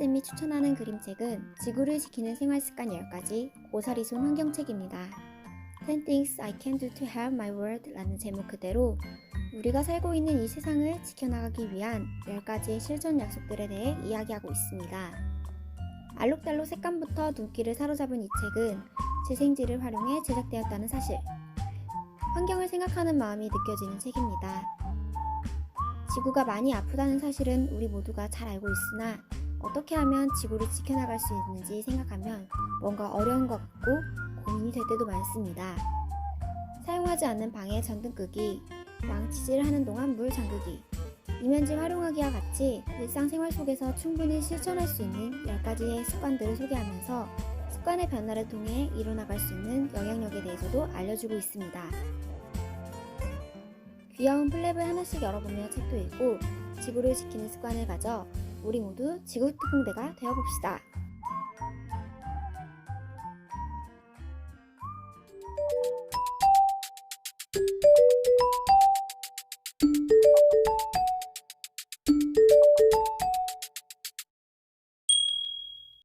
쌤이 추천하는 그림책은 지구를 지키는 생활 습관 10가지 고사리손 환경책입니다. 10 Things I Can Do to Help My World 라는 제목 그대로 우리가 살고 있는 이 세상을 지켜나가기 위한 10가지의 실천 약속들에 대해 이야기하고 있습니다. 알록달록 색감부터 눈길을 사로잡은 이 책은 재생지를 활용해 제작되었다는 사실, 환경을 생각하는 마음이 느껴지는 책입니다. 지구가 많이 아프다는 사실은 우리 모두가 잘 알고 있으나 어떻게 하면 지구를 지켜나갈 수 있는지 생각하면 뭔가 어려운 것 같고 고민이 될 때도 많습니다. 사용하지 않는 방에 전등 끄기, 망치질 하는 동안 물 잠그기, 이면지 활용하기와 같이 일상생활 속에서 충분히 실천할 수 있는 10가지의 습관들을 소개하면서 습관의 변화를 통해 이뤄나갈 수 있는 영향력에 대해서도 알려주고 있습니다. 귀여운 플랩을 하나씩 열어보며 책도 읽고 지구를 지키는 습관을 가져 우리 모두 지구 특공대가 되어봅시다.